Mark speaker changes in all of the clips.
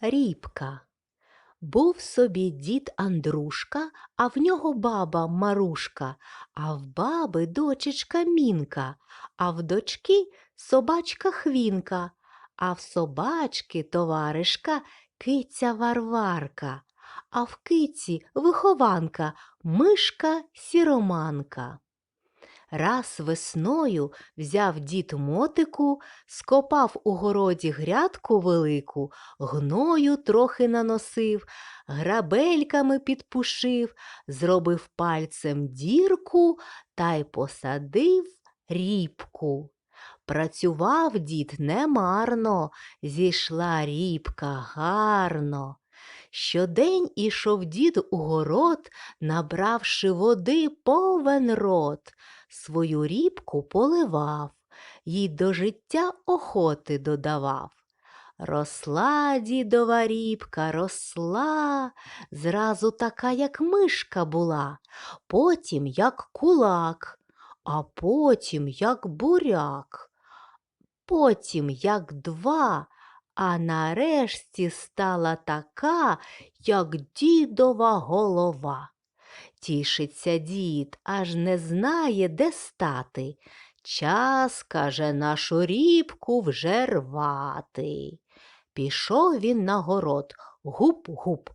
Speaker 1: Рібка. Був собі дід Андрушка, а в нього баба Марушка, а в баби дочечка Мінка, а в дочки собачка Хвінка, а в собачки товаришка киця Варварка, а в киці вихованка мишка сіроманка. Раз весною взяв дід мотику, скопав у городі грядку велику, гною трохи наносив, грабельками підпушив, зробив пальцем дірку та й посадив рібку. Працював дід немарно, зійшла рібка гарно. Щодень ішов дід у город, набравши води повен рот, свою рібку поливав, їй до життя охоти додавав. Росла дідова рібка, росла, зразу така, як мишка була, потім як кулак, а потім як буряк, потім як два, а нарешті стала така, як дідова голова. Тішиться дід, аж не знає, де стати. Час, каже, нашу рібку вже рвати. Пішов він на город, гуп-гуп,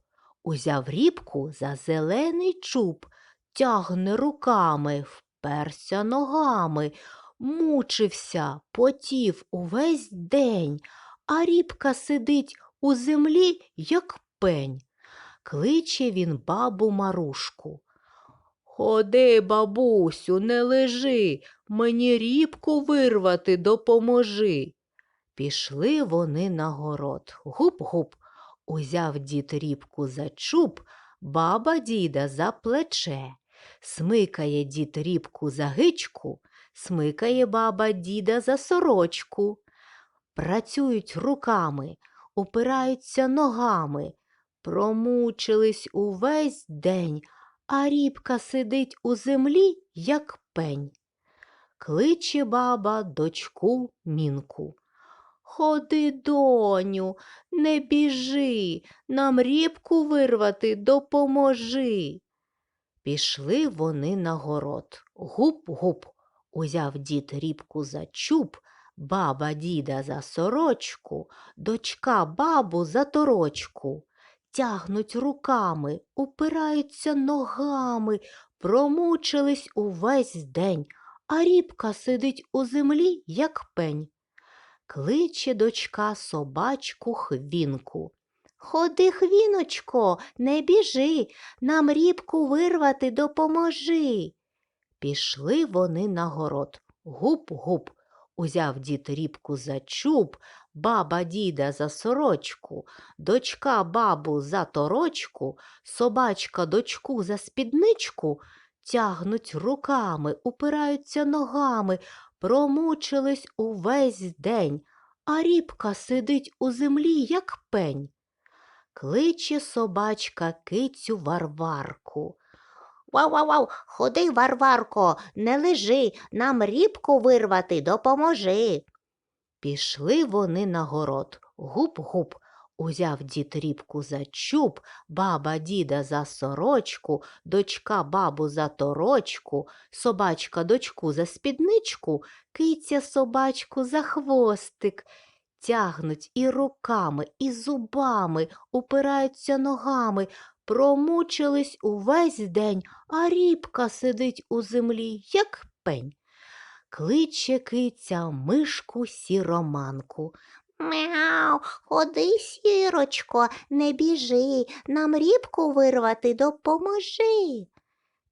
Speaker 1: узяв рібку за зелений чуб, тягне руками, вперся ногами, мучився, потів увесь день, а рібка сидить у землі, як пень. Кличе він бабу Марушку. Ходи, бабусю, не лежи, мені рібку вирвати допоможи. Пішли вони на город. Гуп-гуп. Узяв дід рібку за чуб, баба діда за плече. Смикає дід рібку за гичку, смикає баба діда за сорочку. Працюють руками, опираються ногами, промучились увесь день, а рібка сидить у землі, як пень. Кличе баба дочку мінку. Ходи, доню, не біжи, нам рібку вирвати допоможи. Пішли вони на город. Гуп-гуп. Узяв дід рібку за чуб, баба діда за сорочку, дочка бабу за торочку. Тягнуть руками, упираються ногами, промучились увесь день, а рібка сидить у землі, як пень. Кличе дочка собачку хвінку. Ходи, хвіночко, не біжи, нам рібку вирвати допоможи. Пішли вони на город. Гуп-гуп. Узяв дід рібку за чуб, баба діда за сорочку, дочка бабу за торочку, собачка дочку за спідничку, тягнуть руками, упираються ногами, промучились увесь день, а рібка сидить у землі, як пень. Кличе собачка кицю Варварку.
Speaker 2: Вау-вау-вау, ходи, Варварко, не лежи, нам рібку вирвати допоможи.
Speaker 1: Пішли вони на город. Гуп-гуп. Узяв дід рібку за чуб, баба діда за сорочку, дочка бабу за торочку, собачка дочку за спідничку, киця собачку за хвостик. Тягнуть і руками, і зубами, упираються ногами, промучились увесь день, а рібка сидить у землі, як пень. Кличе киця мишку сіроманку.
Speaker 2: Мяу, ходи, сірочко, не біжи, нам рібку вирвати допоможи.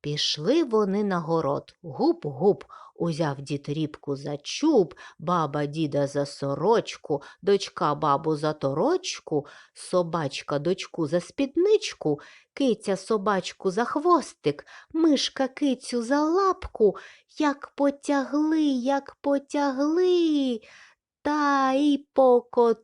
Speaker 1: Пішли вони на город. Гуп-гуп. Узяв дід рібку за чуб, баба діда за сорочку, дочка бабу за торочку, собачка дочку за спідничку, киця собачку за хвостик, мишка кицю за лапку, як потягли, як потягли, та й покотилися.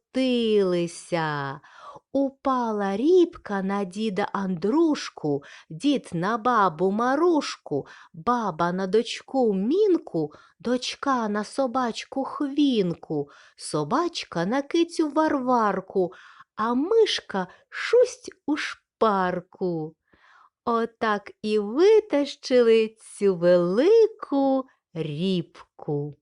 Speaker 1: Упала рібка на діда Андрушку, дід на бабу Марушку, баба на дочку Мінку, дочка на собачку Хвінку, собачка на кицю Варварку, а мишка шусть у шпарку. Отак і витащили цю велику рібку.